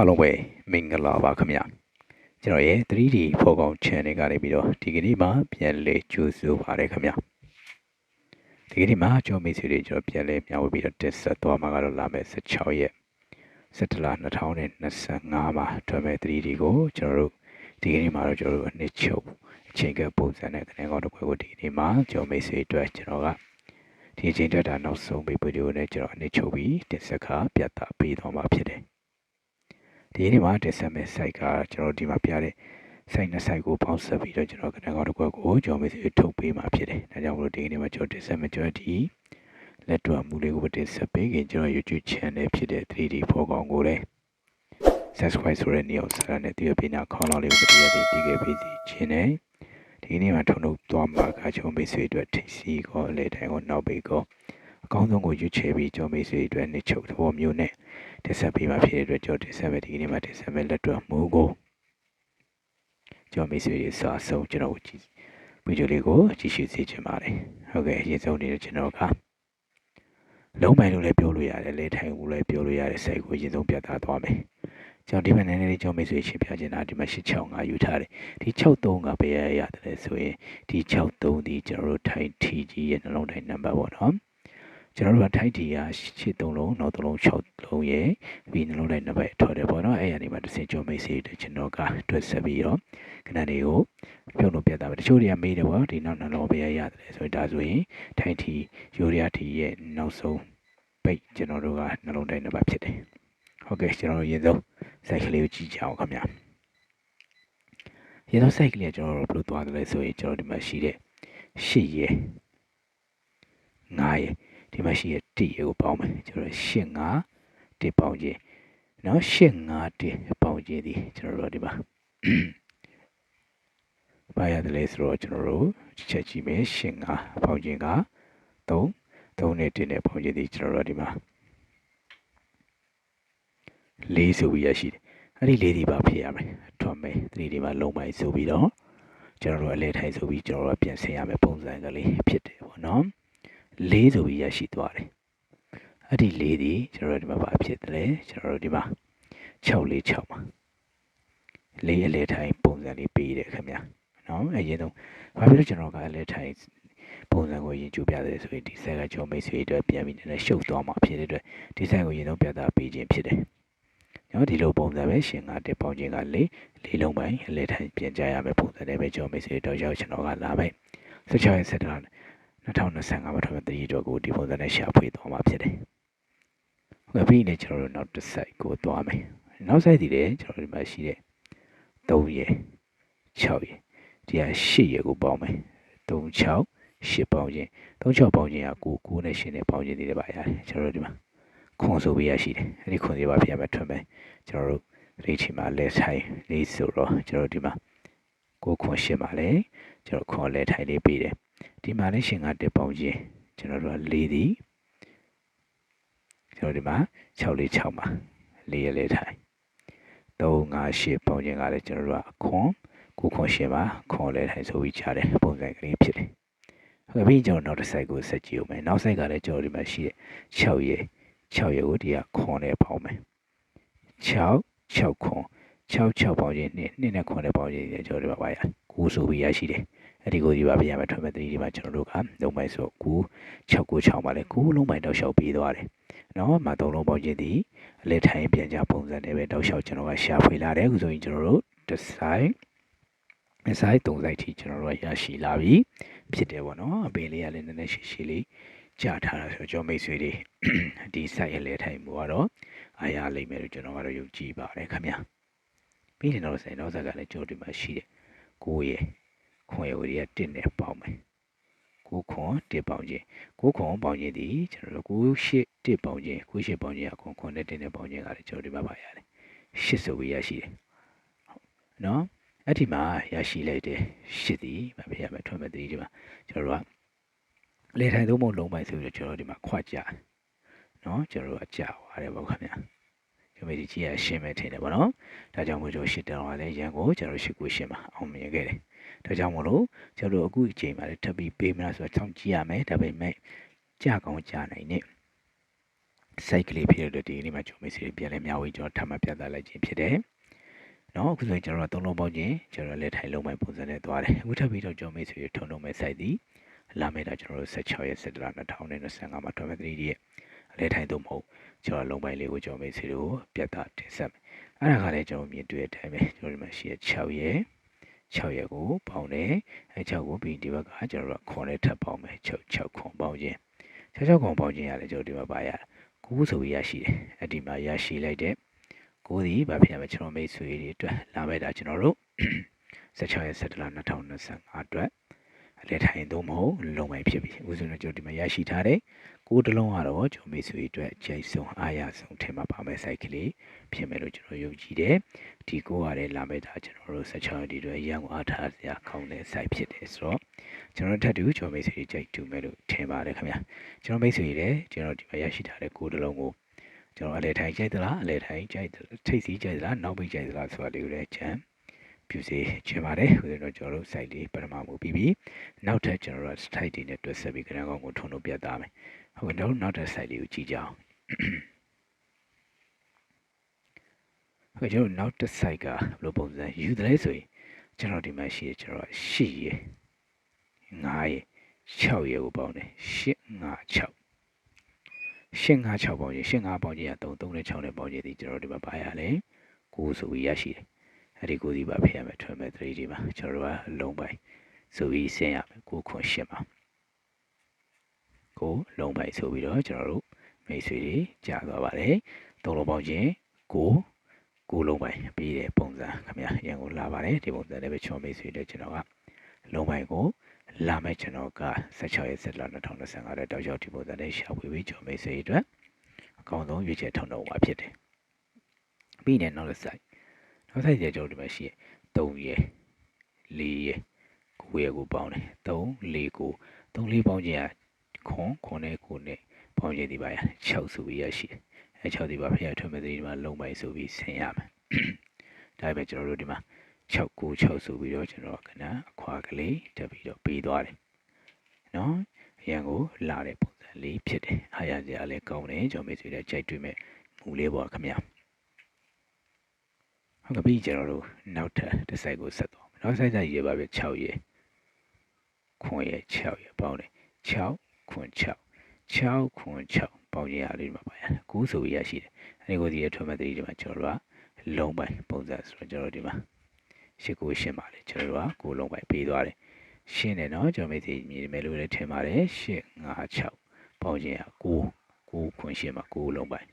အားလုံးပဲမင်္ဂလာပါခင်ဗျာကျွန်တော်ရဲ့ 3D ဖော်ကောင် channel ကနေပြီးတော့ဒီကနေ့မှပြန်လဲကြိုးဆိုပါရခင်ဗျာဒီကနေ့မှကျွန်တော်မိတ်ဆွေတွေကျွန်တော်ပြန်လဲမျှဝေပြီးတော့တက်ဆက်သွားမှာကတော့လာမယ်16ရက်17လ2025မှာထွက်မဲ့ 3D ကိုကျွန်တော်တို့ဒီကနေ့မှတော့ကျွန်တော်တို့အနှစ်ချုပ်အချိန်ကပုံစံနဲ့တနင်္ဂနွေတစ်ခွဲကိုဒီကနေ့မှကျွန်တော်မိတ်ဆွေအတွက်ကျွန်တော်ကဒီအချိန်တက်တာနောက်ဆုံးပေဗီဒီယိုနဲ့ကျွန်တော်အနှစ်ချုပ်ပြီးတင်ဆက်ခါပြသပေးသွားမှာဖြစ်တယ် ဒီနေ့မှာတင်ဆက်မယ့် site ကကျွန်တော်ဒီမှာပြတဲ့ site နဲ့ site ကိုပေါင်းဆက်ပြီးတော့ကျွန်တော်ကဏ္ဍကောက်တစ်ခွက်ကိုကျွန်တော်မေ့စီထုတ်ပေးမှာဖြစ်တယ်။ဒါကြောင့်မလို့ဒီနေ့မှာကျွန်တော်တင်ဆက်မယ့်ကျွန်တော်ဒီလက်တွံမူလေးကိုတင်ဆက်ပေးခင်ကျွန်တော် YouTube channel ဖြစ်တဲ့ 3D ဖော်ကောင်ကိုလည်း subscribe ဆိုတဲ့နေရာဆက်နဲ့ဒီပညာခေါင်းလောက်လေးကိုတရားသိတည်ခဲ့ပြီးစီခြင်းနဲ့ဒီနေ့မှာထုံထုတ်သွားမှာကကျွန်တော်မေ့စီအတွက်ထိစီကိုလေတိုင်းကိုနောက်ပေးကိုအကောင်းဆုံးကိုရွေးချယ်ပြီးကျွန်တော်မေ့စီအတွက်နှစ်ချုပ်သဘောမျိုးနဲ့ တင်ဆက်ပေးမှာဖြစ်တဲ့အတွက်ကျွန်တော်တင်ဆက်မဲ့ဒီနေ့မှာတင်ဆက်မဲ့လက်တွံမူကိုကျွန်တော်မိတ်ဆွေတွေစာဆုံးကျွန်တော်ကြည့်ဗီဒီယိုလေးကိုကြည့်ရှုစေချင်ပါတယ်ဟုတ်ကဲ့အရင်ဆုံးနေတဲ့ကျွန်တော်ကလုံးပိုင်လို့လည်းပြောလို့ရတယ်လေထိုင်လို့လည်းပြောလို့ရတဲ့စိတ်ကိုအရင်ဆုံးပြသသွားမယ်ကျွန်တော်ဒီမှာနည်းနည်းလေးကျွန်တော်မိတ်ဆွေရှင်းပြချင်တာဒီမှာ865ယူထားတယ်ဒီ63ကဘယ်ရရတယ်ဆိုရင်ဒီ63ဒီကျွန်တော်တို့ထိုင် TG ရဲ့နှလုံးတိုင်းနံပါတ်ပေါ့နော် ကျွန်တော်တို့ကထိုက်တီကရှစ်သုံးလုံးနောက်သုံးလုံး6လုံးရဲ့ပြီးနှလုံးလိုက်နှစ်ပတ်ထော်တယ်ပေါ့နော်အဲ့ရနေမှာတစ်စင်ကျော်မိတ်ဆေးတဲ့ကျွန်တော်ကတွက်ဆက်ပြီးတော့ခဏလေးကိုပြုံးလို့ပြတာပဲတချို့တွေကမေးတယ်ပေါ့ဒီနောက်နှလုံးပဲရတယ်ဆိုတော့ဒါဆိုရင်ထိုက်တီယူရီးယားတီရဲ့နောက်ဆုံးပိတ်ကျွန်တော်တို့ကနှလုံးတိုင်းနှစ်ပတ်ဖြစ်တယ်ဟုတ်ကဲ့ကျွန်တော်တို့ရင်ဆုံးစိုက်ကလေးကိုကြည့်ကြအောင်ခင်ဗျာရင်ဆုံးစိုက်ကလေးကကျွန်တော်တို့ဘယ်လိုသွားတယ်လဲဆိုရင်ကျွန်တော်ဒီမှာရှိတဲ့ရှစ်ရဲ့9ရဲ့ ဒီမှာရှိတဲ့1ရေကိုပေါင်းမယ်ကျွန်တော်ရှင်း5 1ပေါင်းခြင်းနော်ရှင်း5 1ပေါင်းခြင်းဒီကျွန်တော်တို့ဒီမှာဘာရတယ်လဲဆိုတော့ကျွန်တော်တို့ချက်ကြည့်မယ်ရှင်း5ပေါင်းခြင်းက3 3နဲ့1နဲ့ပေါင်းခြင်းဒီကျွန်တော်တို့ဒီမှာ4ဆိုပြီးရရှိတယ်အဲ့ဒီ4ဒီပါဖြစ်ရမယ်ထွက်မယ်3ဒီမှာလုံးပိုင်းဆိုပြီးတော့ကျွန်တော်တို့အလဲထိုင်ဆိုပြီးကျွန်တော်တို့ပြန်ဆင်ရမယ်ပုံစံကလေးဖြစ်တယ်ပေါ့နော် ၄ဆိုပြီးရရှိသွားတယ်အဲ့ဒီ၄ဒီကျွန်တော်တို့ဒီမှာဘာဖြစ်တယ်လဲကျွန်တော်တို့ဒီမှာ646မှာလေးအလဲထိုင်ပုံစံလေးပေးတယ်ခင်ဗျာနော်အရင်ဆုံးဘာဖြစ်လို့ကျွန်တော်ကအလဲထိုင်ပုံစံကိုရင်ကျူပြတယ်ဆိုရင်ဒီဆက်ကကျွန်တော်မိတ်ဆွေအတွက်ပြန်ပြီးနည်းနည်းရှုပ်သွားမှာဖြစ်တဲ့အတွက်ဒီဆက်ကိုရင်ဆုံးပြသပေးခြင်းဖြစ်တယ်နော်ဒီလိုပုံစံပဲရှင်ကတက်ပေါင်းခြင်းကလေးလေးလုံးပိုင်းအလဲထိုင်ပြင်ကြရမယ်ပုံစံနဲ့ပဲကျွန်တော်မိတ်ဆွေတော့ရောက်ကျွန်တော်ကလာမယ်16ရက်ဆက်တာ 2025မှာထွက်မဲ့တတိတော့ကိုဒီပုံစံနဲ့ရှာဖွေသွားမှာဖြစ်တယ်။ဟုတ်ကဲ့ပြီးရင်ကျွန်တော်တို့နောက်တစ် site ကိုသွားမယ်။နောက် site ဒီလေကျွန်တော်တို့ဒီမှာရှိတဲ့3ရယ်6ရယ်ဒီက8ရယ်ကိုပေါင်းမယ်။3 6 8ပေါင်းခြင်း3 6ပေါင်းခြင်းက9 9နဲ့8နဲ့ပေါင်းခြင်းတွေလည်းပါရတယ်။ကျွန်တော်တို့ဒီမှာခွန်ဆိုပေးရရှိတယ်။အဲဒီခွန်တွေပါပြရမယ်ထွက်မယ်။ကျွန်တော်တို့ဒီချိန်မှာလက်ဆိုင်လေးဆိုတော့ကျွန်တော်တို့ဒီမှာကိုခွန်8မှာလဲကျွန်တော်ခွန်လက်ထိုင်လေးပေးတယ်။ ဒီမှာလည်းရှင်ကတက်ပေါင်းခြင်းကျွန်တော်တို့က၄သည်ကျွန်တော်ဒီမှာ6လေး6မှာ၄ရလေးထိုင်3 5 8ပေါင်းခြင်းကလည်းကျွန်တော်တို့ကခွန်ကိုခွန်ရှင်ပါခွန်လေးထိုင်ဆိုပြီးချတယ်ပုံစံကလေးဖြစ်တယ်ဟုတ်ပြီကျွန်တော်နောက်တစ် site ကိုဆက်ကြည့်အောင်မယ်နောက် site ကလည်းကျွန်တော်ဒီမှာရှိတဲ့6ရ6ရကိုဒီကခွန်နဲ့ပေါင်းမယ်6 6ခွန်6 6ပေါင်းခြင်းနဲ့2နဲ့ခွန်နဲ့ပေါင်းခြင်းကျွန်တော်ဒီမှာပါရ9ဆိုပြီးရရှိတယ် အဲ့ဒီကိုဒီပါပြရမယ်ထွက်မဲ့3ဒီမှာကျွန်တော်တို့ကလုံးမိုက်ဆို9 696ပါလေ9လုံးမိုက်တောက်လျှောက်ပြီးသွားတယ်နော်မှာ3လုံးပေါင်းခြင်းဒီအလဲထိုင်ပြန်ကြပုံစံနဲ့ပဲတောက်လျှောက်ကျွန်တော်ကရှာဖွေလာတယ်အခုဆိုရင်ကျွန်တော်တို့ဒီဇိုင်းဒီဇိုင်း3စိုက်ထိကျွန်တော်တို့ရရှိလာပြီဖြစ်တယ်ပေါ့နော်အပင်လေးကလည်းနည်းနည်းရှိရှိလေးကြာထားတာဆိုကျွန်တော်မိတ်ဆွေတွေဒီ site ရဲ့လဲထိုင်မှုကတော့အားရလိမ့်မယ်လို့ကျွန်တော်ကတော့ယုံကြည်ပါတယ်ခင်ဗျာပြီးရင်တော့ဆိုင်တော့ဇက်ကလည်းကြိုးဒီမှာရှိတယ်ကိုရဲ့ ခွန်ရုပ်တွေက1နဲ့ပေါင်းမယ်ကိုခွန်1ပေါင်းခြင်းကိုခွန်ပေါင်းခြင်းဒီကျွန်တော်တို့ကိုရှစ်1ပေါင်းခြင်းကိုရှစ်ပေါင်းခြင်းကခွန်ခွန်နဲ့1နဲ့ပေါင်းခြင်းကလည်းကျွန်တော်ဒီမှာပါရတယ်ရှစ်ဆိုပြီးရရှိတယ်နော်အဲ့ဒီမှာရရှိလိုက်တဲ့ရှစ်ဒီမပြရမယ်ထွက်မဲ့ဒီဒီမှာကျွန်တော်တို့ကလေထိုင်သုံးပုံလုံးပိုင်းဆိုပြီးတော့ကျွန်တော်ဒီမှာခွကြနော်ကျွန်တော်တို့အကြသွားတယ်ပေါ့ခင်ဗျာကျွန်တော်ဒီကြီးရရှင်းမဲ့ထင်တယ်ပေါ့နော်ဒါကြောင့်မို့ကျွန်တော်ရှစ်တောင်ကလည်းရန်ကိုကျွန်တော်ရှစ်ကိုရှင်းမှာအောင်မြင်ခဲ့တယ် ဒါကြောင့်မလို့ကျွန်တော်တို့အခုအချိန်မှာလည်းထပ်ပြီးပေးမလားဆိုတော့စောင့်ကြည့်ရမယ်ဒါပေမဲ့ကြကောင်းကြနိုင်နဲ့စိုက်ကလေးဖြစ်တဲ့အတွက်ဒီကနေ့မှာဂျိုမီစီတွေပြန်လဲမျှဝေကျွန်တော်ထပ်မပြသလိုက်ခြင်းဖြစ်တယ်။နော်အခုဆိုရင်ကျွန်တော်တို့သုံးလုံးပေါင်းခြင်းကျွန်တော်လက်ထိုင်လုံးပိုင်းပုံစံနဲ့သွားတယ်။အခုထပ်ပြီးတော့ဂျိုမီစီတွေထုံထုံမဲ့စိုက်သည်လာမယ့်တော့ကျွန်တော်တို့16ရက်17လ2025မှာထွန်မဲ့3ရဲ့အလဲထိုင်တော့မဟုတ်ကျွန်တော်လုံးပိုင်းလေးကိုဂျိုမီစီတွေကိုပြသတင်ဆက်မယ်။အဲ့ဒါကလည်းကျွန်တော်မြင်တွေ့တဲ့အတိုင်းပဲကျွန်တော်ဒီမှာရှိရ6ရက် 6ရက်ကိုပေါင်းတယ်အဲ6ကိုပြီးဒီဘက်ကကျွန်တော်တို့ခွန်နဲ့ထပ်ပေါင်းမယ်6 6ခွန်ပေါင်းခြင်း6 6ခွန်ပေါင်းခြင်းရတယ်ကျွန်တော်ဒီမှာပါရတယ်9ဆိုပြီးရရှိတယ်အဒီမှာရရှိလိုက်တဲ့9ဒီဘာဖြစ်ရမလဲကျွန်တော်မိတ်ဆွေတွေအတွက်လာမဲ့တာကျွန်တော်တို့16ရက်17လ2025အတွက်အလဲထိုင်သုံးမဟုတ်လုံမိုင်ဖြစ်ပြီဥစဉ်တော့ကျွန်တော်ဒီမှာရရှိထားတယ် ကိုတလုံးကတော့ကျွန်တော်မိတ်ဆွေအတွက်အကျိတ်ဆုံးအားရဆုံးထဲမှာပါမယ် site ကလေးဖြစ်မယ်လို့ကျွန်တော်ယုံကြည်တယ်ဒီကိုရတဲ့လာမဲ့တာကျွန်တော်တို့16ဒီအတွက်ရန်ကုန်အားထားစရာကောင်းတဲ့ site ဖြစ်တယ်ဆိုတော့ကျွန်တော်ထပ်တူကျွန်တော်မိတ်ဆွေတွေကြိုက်တူမယ်လို့ထင်ပါတယ်ခင်ဗျာကျွန်တော်မိတ်ဆွေတွေကျွန်တော်ဒီမှာရရှိထားတဲ့ကိုတလုံးကိုကျွန်တော်အလဲထိုင်ကြိုက်သလားအလဲထိုင်ကြိုက်ထိတ်စီကြိုက်သလားနောက်ပိတ်ကြိုက်သလားဆိုတာလေးကိုလည်းချမ်းပြုစေချင်ပါတယ်ဆိုတော့ကျွန်တော်တို့ site လေးပထမမှုပြီးပြီနောက်ထပ်ကျွန်တော်တို့ site တွေနဲ့တွဲဆက်ပြီးကြံကောင်းကိုထုံလို့ပြသမယ် ဟုတ်ကဲ့တော့နောက်ထပ် site လေးကိုကြည့်ကြအောင်ဟုတ်ကဲ့ကျွန်တော်နောက်တစ် site ကဘယ်လိုပုံစံယူတယ်လဲဆိုရင်ကျွန်တော်ဒီမှာရှိရကျွန်တော်ရှိရ9ရ6ရကိုပေါင်းတယ်8 5 6 8 5 6ပေါင်းရင်8 5ပေါင်းရင်3 3နဲ့6နဲ့ပေါင်းရင်ဒီကျွန်တော်ဒီမှာပါရလဲ9ဆိုပြီးရရှိတယ်အဲ့ဒီကိုဒီပါဖြစ်ရမယ်ထွင်မဲ့3ဒီမှာကျွန်တော်တို့ကအလုံးပိုင်းဆိုပြီးဆင်းရမယ်9ခွန်8မှာ ကိုလုံးပိုက်ဆိုပြီးတော့ကျွန်တော်တို့မိတ်ဆွေတွေကြာသွားပါတယ်သုံးလုံးပေါင်းခြင်းကိုကိုလုံးပိုင်ပြီးတဲ့ပုံစံခင်ဗျာရန်ကိုလာပါတယ်ဒီပုံစံနဲ့ပဲချောမိတ်ဆွေတွေကျွန်တော်ကလုံးပိုင်ကိုလာမဲ့ကျွန်တော်က16ရက်7လ2025တဲ့တောက်လျှောက်ဒီပုံစံနဲ့ရှာဖွေပြီးချောမိတ်ဆွေတွေအတွက်အကောင်းဆုံးရွေးချယ်ထုံတော့မှာဖြစ်တယ်ပြီးတဲ့နောက်တစ်ဆိုင်နောက်ဆိုင်ကျကျွန်တော်ဒီမှာရှိရ3ရက်4ရက်9ရက်ကိုပေါင်းတယ်3 4 9 3 4ပေါင်းခြင်းက ခွန်ခွန်နဲ့ကိုနဲ့ပေါင်းကျင်ဒီပါရ6ဆိုပြီးရရှိတယ်အဲ6ဒီပါဖျက်ထွန်းမဲ့ဒီမှာလုံပိုင်ဆိုပြီးဆင်ရမယ်ဒါပေမဲ့ကျွန်တော်တို့ဒီမှာ6 9 6ဆိုပြီးတော့ကျွန်တော်ကနအခွာကလေးတက်ပြီးတော့ပေးသွားတယ်နော်အရန်ကိုလာတဲ့ပုံစံလေးဖြစ်တယ်အားရစရာလည်းကောင်းတယ်ကျွန်တော်မေ့ဆွေတဲ့ကြိုက်တွေ့မဲ့မူလေးပေါ့ခင်ဗျာဟုတ်ကဲ့ပြီးကျွန်တော်တို့နောက်ထပ်တစ်ဆိုင်ကိုဆက်သွားမယ်နောက်ဆိုင်ဆိုင်ရေးပါပဲ6ရေခွန်ရေ6ရေပေါင်းတယ်6 ခွန်6 6ခွန်6ပေါင်းရရလေးမှာပါရတယ်9ဆိုရရှိတယ်အဲဒီကိုဒီရထွန်းမဲ့တတိဒီမှာကျွန်တော်တို့ကလုံးပိုင်းပုံစံဆိုတော့ကျွန်တော်ဒီမှာရှစ်ကိုရှင်းပါလေကျွန်တော်တို့ကကိုလုံးပိုင်းပေးသွားတယ်ရှင်းတယ်နော်ကျွန်တော်မေ့စီမြင်မယ်လို့လည်းထင်ပါတယ်8 5 6ပေါင်းခြင်းက9 9ခွန်ရှင်းမှာ9လုံးပိုင်း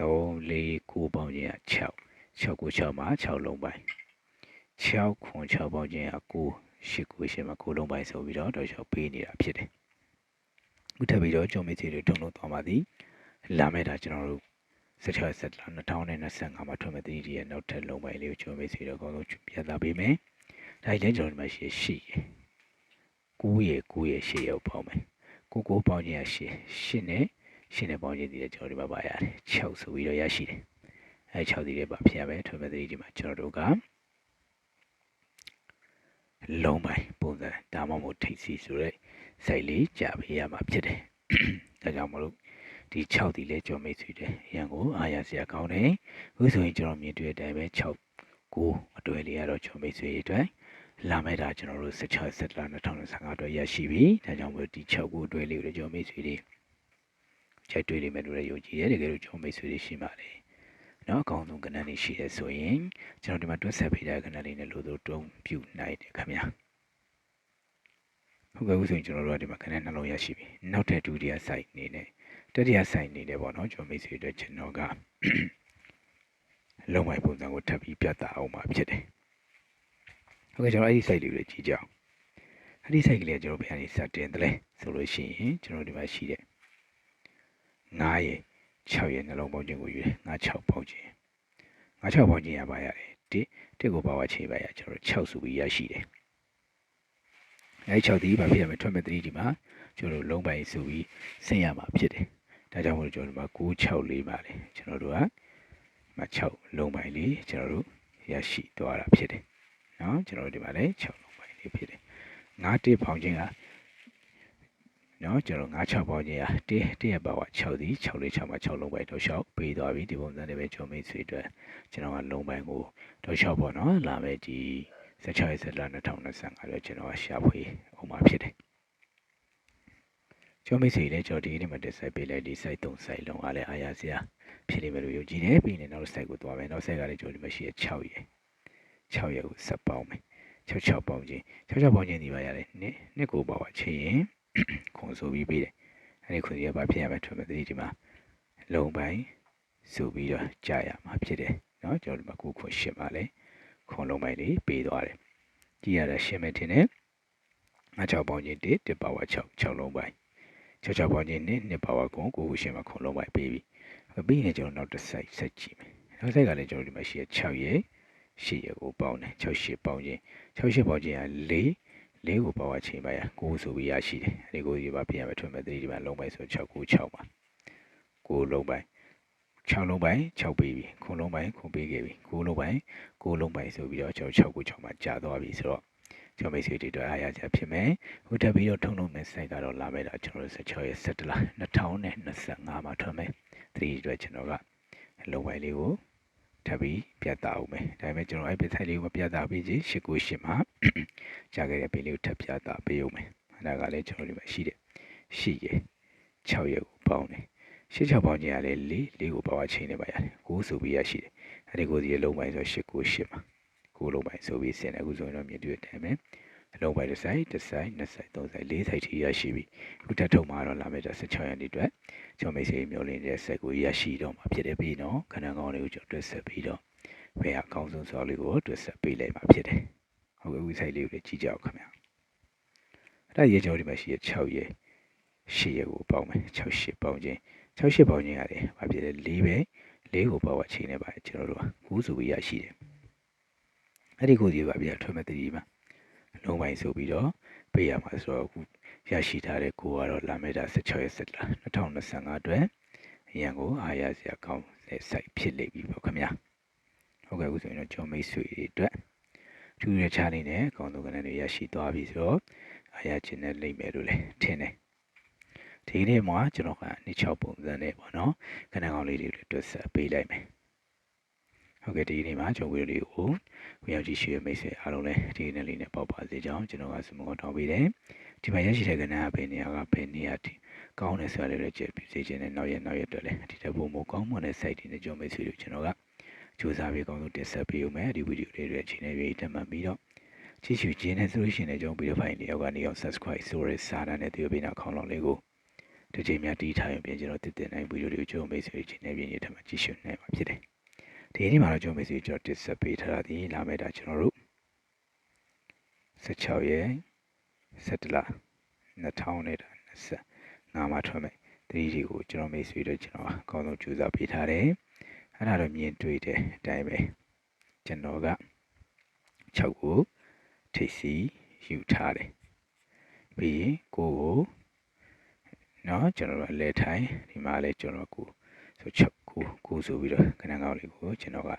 3 4 9ပေါင်းခြင်းက6 6ကို6မှာ6လုံးပိုင်း6ခွန်6ပေါင်းခြင်းက9 8ကိုရှင်းမှာ9လုံးပိုင်းဆိုပြီးတော့တော့6ပေးနေတာဖြစ်တယ် ခုထပ်ပြီးတော့ကြုံမေးစီတွေထုံလို့သွားပါသည်လာမဲ့တာကျွန်တော်တို့16ဆက်လာ2025မှာထွန်းမဲ့တတိရဲ့နောက်ထပ်လုံးပိုင်းလေးကိုကြုံမေးစီတော့အကောင်းဆုံးပြသပေးမယ်ဒါလည်းကျွန်တော်ဒီမှာရှိရှိ9ရဲ့9ရဲ့10ရဲ့ပေါင်းမယ်9 9ပေါင်းခြင်းရ10 10နဲ့10နဲ့ပေါင်းခြင်းဒီလည်းကျွန်တော်ဒီမှာပါရတယ်6ဆိုပြီးတော့ရရှိတယ်အဲ6ဒီလည်းပါဖြစ်ရမယ်ထွန်းမဲ့တတိဒီမှာကျွန်တော်တို့ကလုံးပိုင်းပုံစံဒါမှမဟုတ်ထိပ်စီဆိုတဲ့ စိုက်လေးကြာပေးရမှာဖြစ်တယ်။ဒါကြောင့်မလို့ဒီ6ဒီလဲကြော်မိတ်ဆွေတယ်ရန်ကိုအားရစရာကောင်းတယ်။အခုဆိုရင်ကျွန်တော်မြင်တွေ့တဲ့အတိုင်းပဲ6 9အတွဲလေးကတော့ကြော်မိတ်ဆွေအတွက်လာမဲ့တာကျွန်တော်တို့16ဆက်လာ2025အတွက်ရရှိပြီ။ဒါကြောင့်မို့ဒီ6 9အတွဲလေးကိုကြော်မိတ်ဆွေတွေချိန်တွေ့လိမ့်မယ်လို့လည်းယုံကြည်တယ်တကယ်လို့ကြော်မိတ်ဆွေတွေရှိမှလေ။နော်အကောင်းဆုံးကဏ္ဍလေးရှိတယ်ဆိုရင်ကျွန်တော်ဒီမှာတွက်ဆက်ပေးတဲ့ကဏ္ဍလေးနဲ့လို့တုံးပြနိုင်တယ်ခင်ဗျာ။ ဟုတ်ကဲ့ဦးဆိုရင်ကျွန်တော်တို့ကဒီမှာခဏနှလုံးရရှိပြီနောက်ထပ်ဒုတိယ site အနေနဲ့တတိယ site အနေနဲ့ပေါ့နော်ကျွန်တော်မိတ်ဆွေတို့ကျွန်တော်ကလုံးဝပုံစံကိုထပ်ပြီးပြသအောင်မှာဖြစ်တယ်ဟုတ်ကဲ့ကျွန်တော်အဲ့ဒီ site လေးကိုကြည့်ကြအောင်အဲ့ဒီ site ကလေးကကျွန်တော်ဘယ်ကနေစတင်တယ်လဲဆိုလို့ရှိရင်ကျွန်တော်ဒီမှာရှိတဲ့9ရဲ့6ရဲ့နှလုံးပေါင်းခြင်းကိုယူတယ်9 6ပေါင်းခြင်း9 6ပေါင်းခြင်းရပါရတယ်1 1ကိုပါဝါချိန်ပါရကျွန်တော်6ဆိုပြီးရရှိတယ် အဲ6ဒီဘာဖြစ်ရမလဲထွက်မဲ့3ဒီမှာကျွန်တော်တို့လုံးပိုင်ဆိုပြီးဆင်းရမှာဖြစ်တယ်ဒါကြောင့်မို့လို့ကျွန်တော်တို့မှာ964ပါလေကျွန်တော်တို့ကမ6လုံးပိုင်လေးကျွန်တော်တို့ရရှိသွားတာဖြစ်တယ်နော်ကျွန်တော်တို့ဒီမှာလည်း6လုံးပိုင်လေးဖြစ်တယ်9တစ်ဖောင်ချင်းကနော်ကျွန်တော်96ပေါင်းချင်းอ่ะ1 1ရက်ပါက6ဒီ6လေး6မှာ6လုံးပိုင်းတော့ရှောက်ပေးသွားပြီဒီပုံစံနဲ့ပဲကျွန်တော်မိတ်ဆွေအတွက်ကျွန်တော်ကလုံးပိုင်းကိုတော့ရှောက်ပေါ့နော်လာမယ်ဒီ 16ရက်ဆက်လာ2025တော့ကျွန်တော်ကရှာဖွေအောင်မှာဖြစ်တယ်ကျွန်တော်မိတ်ဆွေလည်းကျွန်တော်ဒီနေ့မှတက်ဆက်ပေးလိုက်ဒီ site 3 site လုံးအားလည်းအားရစရာဖြစ်လိမ့်မယ်လို့ယုံကြည်တယ်ပြီးရင်နောက် site ကိုသွားမယ်နောက် site ကလည်းကျွန်တော်ဒီမှာရှိရ6ရက်6ရက်ကိုဆက်ပေါင်းမယ်66ပေါင်းချင်း66ပေါင်းချင်းဒီပါရတယ်နှစ်နှစ်ကိုပါပါချင်းရင်ခွန်ဆိုပြီးပေးတယ်အဲဒီခွန်စီကဘာဖြစ်ရမလဲထွေမဲ့ဒီမှာလုံပိုင်းဆိုပြီးတော့ကြာရမှာဖြစ်တယ်เนาะကျွန်တော်ဒီမှာကိုခွန်ရှင်းပါလေ ခွန်လုံပိုင်းလေးပေးသွားတယ်ကြည့်ရတာရှင်းမယ်ထင်တယ်56ပေါင်းချင်း1 1ပါဝါ6 6လုံးပိုင်း66ပေါင်းချင်း1 2ပါဝါခွန်ကိုကိုရှင်းမှာခွန်လုံးပိုင်းပေးပြီပြီးရင်ကျွန်တော်နောက်တစ် site ဆက်ကြည့်မယ်နောက် site ကလည်းကျွန်တော်ဒီမှာရှိရ6ရဲ့8ရဲ့ကိုပေါင်းတယ်6 8ပေါင်းချင်း6 8ပေါင်းချင်းက4လေးကိုပေါက်အချိန်ပါရ9ဆိုပြီးရရှိတယ်အဲဒီကိုဒီပါပြင်ရမယ်ထွင်မယ်3ဒီမှာလုံးပိုင်းဆို6 9 6ပါ9လုံးပိုင်း 6လုံးပိုင်း6ပေးပြီခုလုံးပိုင်းခုပေးခဲ့ပြီ9လုံးပိုင်း9လုံးပိုင်းဆိုပြီးတော့ကျွန်တော်6 9 6မှာကြာသွားပြီဆိုတော့ကျွန်တော်မိတ်ဆွေတွေအတွက်အားရချက်ဖြစ်မယ်ဟိုတက်ပြီးတော့ထုံလုံးမဲ့ site ကတော့လာမဲ့တာကျွန်တော်16ရက်17လ2025မှာထွင်မယ်3အတွက်ကျွန်တော်ကလုံးပိုင်းလေးကိုထပ်ပြီးပြတ်သားအောင်မယ်ဒါပေမဲ့ကျွန်တော်အဲ့ပြထိုင်လေးကိုမပြတ်သားပေးချင်၈ကို၈မှာကြာခဲ့တဲ့ပေးလေးကိုထပ်ပြတ်သားပေးအောင်မယ်အဲ့ဒါကလည်းကျွန်တော်ဒီမှာရှိတယ်ရှိရ6ရက်ကိုပေါင်းတယ် ရှစ်6ပေါင်းခြင်းကလည်း၄၄ကိုပေါင်းချင်းနေပါရတယ်9ဆိုပြီးရရှိတယ်အဲ့ဒီကိုဒီလုံးပိုင်းဆို8ကို8မှာ9လုံးပိုင်းဆိုပြီးဆင်တယ်အခုဆိုရင်တော့မြင်တွေ့တယ်မယ်အလုံးပိုင်းတစ်ဆိုင်တစ်ဆိုင်နှစ်ဆိုင်သုံးဆိုင်လေးဆိုင်ထိရရှိပြီအခုထပ်ထုတ်မှာတော့လာမယ့်16ရက်နေ့အတွက်ကျွန်တော်မိတ်ဆွေမျိုးလင်းတဲ့ဆက်ကိုရရှိတော့မှာဖြစ်တယ်ပြီးတော့ခဏကောင်းလေးကိုကျွန်တော်တွက်ဆက်ပြီးတော့ဘယ်အကောင်းဆုံးစောလေးကိုတွက်ဆက်ပေးလိုက်မှာဖြစ်တယ်ဟုတ်ကဲ့ website လေးကိုလည်းကြည့်ကြအောင်ခင်ဗျာအဲ့ဒါရေကျော်ဒီမှာရှိရ6ရက်8ရက်ကိုပေါင်းမယ်6 8ပေါင်းခြင်း 6 8ပေါင်းခြင်းရတယ်ဘာဖြစ်လဲ4ပဲ4ကိုပေါင်းချိန်နေပါတယ်ကျွန်တော်တို့က9ဆိုပြီးရရှိတယ်အဲ့ဒီကိုဒီပါပြထွေးမဲ့တတိမှာလုံးပိုင်းဆိုပြီးတော့ပေးရမှာဆိုတော့အခုရရှိထားတဲ့ကိုကတော့လာမေတာ16ရက်7လ2025အတွက်အရန်ကိုအားရစရာကောင်းတဲ့ site ဖြစ်လိမ့်ပြီပေါ့ခင်ဗျာဟုတ်ကဲ့အခုဆိုရင်တော့ကျော်မိတ်ဆွေတွေအတွက်ထူးရချနေနဲ့အကောင်းဆုံးကဏ္ဍတွေရရှိသွားပြီဆိုတော့အားရခြင်းနဲ့လိမ့်မယ်လို့လည်းထင်တယ် ဒီနေ့မှာကျွန်တော်ကအနည်း6ပုံစံနဲ့ပေါ့နော်ခဏကောင်းလေးတွေတွက်ဆက်ပေးလိုက်မယ်ဟုတ်ကဲ့ဒီနေ့မှာကျွန်တော်ဗီဒီယိုကိုဝင်ရောက်ကြည့်ရှုရမိတ်ဆွေအားလုံးလည်းဒီနေ့လေးနဲ့ပေါ့ပါစေကြောင်းကျွန်တော်ကစမကောထောင်းပေးတယ်ဒီမှာရရှိတဲ့ကဏ္ဍကဘယ်နေရာကဘယ်နေရာဒီကောင်းတယ်ဆိုတာလေးလည်းကြည့်ပြစေခြင်းနဲ့နောက်ရက်နောက်ရက်တွေလည်းဒီတဲ့ပုံမကောင်းမွန်တဲ့ site တွေနဲ့ကျွန်တော်မိတ်ဆွေတို့ကျွန်တော်ကစူးစမ်းပြီးကောင်းဆုံးတင်ဆက်ပေးဦးမယ်ဒီဗီဒီယိုလေးတွေအချိန်နဲ့ပြီးတက်မှန်ပြီးတော့ကြည့်ရှုခြင်းနဲ့ဆိုလို့ရှိရင်လည်းကျွန်တော်ဗီဒီယိုဖိုင်တွေအောက်ကနေအောင် subscribe ဆိုရစာတန်းနဲ့ဒီဗီဒီယိုခေါင်းလောင်းလေးကို ဒီချိန်များတီးထားရင်ပြင်ကျွန်တော်တည်တင်နိုင်ဗီဒီယိုတွေကိုကျွန်တော်မိတ်ဆွေချင်းနဲ့ပြင်ရထမှာကြည့်ရှုနိုင်မှာဖြစ်တယ်ဒီနေ့မှာတော့ကျွန်တော်မိတ်ဆွေကျွန်တော်တင်ဆက်ပေးထားတာဒီလာမယ့်တာကျွန်တော်တို့16ရက်17လ2025မှာထွက်မယ်တတိဒီကိုကျွန်တော်မိတ်ဆွေတို့ကျွန်တော်အကောင်းဆုံးကြိုးစားပေးထားတယ်အဲ့ဒါတော့မြင်တွေ့တဲ့အတိုင်းပဲကျွန်တော်က6ကိုထိပ်စီယူထားတယ်ပြီးရင်ကိုကို เนาะကျွန်တော်တို့လဲထိုင်ဒီမှာလဲကျွန်တော်ကိုဆို6ကိုကိုဆိုပြီးတော့ခဏကောင်းလေးကိုကျွန်တော်က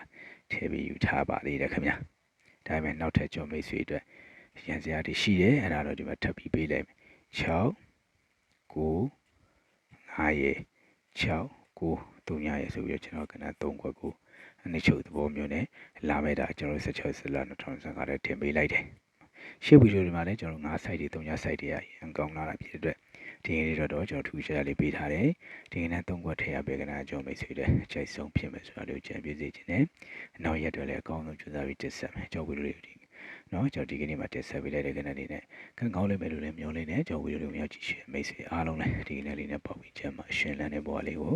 ထည့်ပြီးယူထားပါသေးတယ်ခင်ဗျာဒါပေမဲ့နောက်ထပ်ကျွန်တော်မိတ်ဆွေအတွက်ရန်စရာတွေရှိတယ်အဲ့ဒါတော့ဒီမှာထပ်ပြီးပေးလိုက်မယ်6 9 5ရေ6 9 3ရေဆိုပြီးတော့ကျွန်တော်ကဏ္ဍ3ခွက်ကိုအနည်းချုပ်သဘောမျိုးနဲ့လာမဲ့တာကျွန်တော်16ဆက်လာ2025နဲ့တင်ပေးလိုက်တယ်ရှေ့ဗီဒီယိုတွေမှာလည်းကျွန်တော်9 site တွေ3 site တွေရန်ကောင်းလာတာဖြစ်တဲ့အတွက် ဒီနေ့တော့ကျွန်တော်ထူးခြားလေးပေးထားတယ်ဒီနေ့3ခွက်ထည့်ရပေးကနာကျွန်တော်မိတ်ဆွေတွေအချိုက်ဆုံးဖြစ်မယ်ဆိုတာလေးကိုကြံပြစေခြင်းနဲ့နောက်ရက်တွေလည်းအကောင်းဆုံးကြိုးစားပြီးတက်ဆက်မယ်ကျွန်တော်ဗီဒီယိုလေးနော်ကျွန်တော်ဒီကနေ့မှာတက်ဆက်ပေးလိုက်တဲ့ကဏ္ဍလေးနဲ့ခံကောင်းလိမ့်မယ်လို့လည်းမျှော်လင့်နေကျွန်တော်ဗီဒီယိုလေးကိုရောက်ကြည့်ရှုမိတ်ဆွေအားလုံးလည်းဒီကနေ့လေးနဲ့ပေါ့ပြီးချက်မှာရှင်လန်းတဲ့ဘဝလေးကို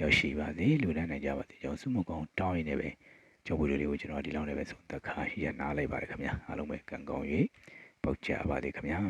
ရောက်ရှိပါစေလူတန်းနိုင်ကြပါစေကျွန်တော်စုမကောင်တောင်းရင်းနဲ့ပဲကျွန်တော်ဗီဒီယိုလေးကိုကျွန်တော်ဒီလောက်နဲ့ပဲဆုံးသက်ခါရနားလိုက်ပါတယ်ခင်ဗျာအားလုံးပဲကံကောင်း၍ပေါက်ကြပါစေခင်ဗျာ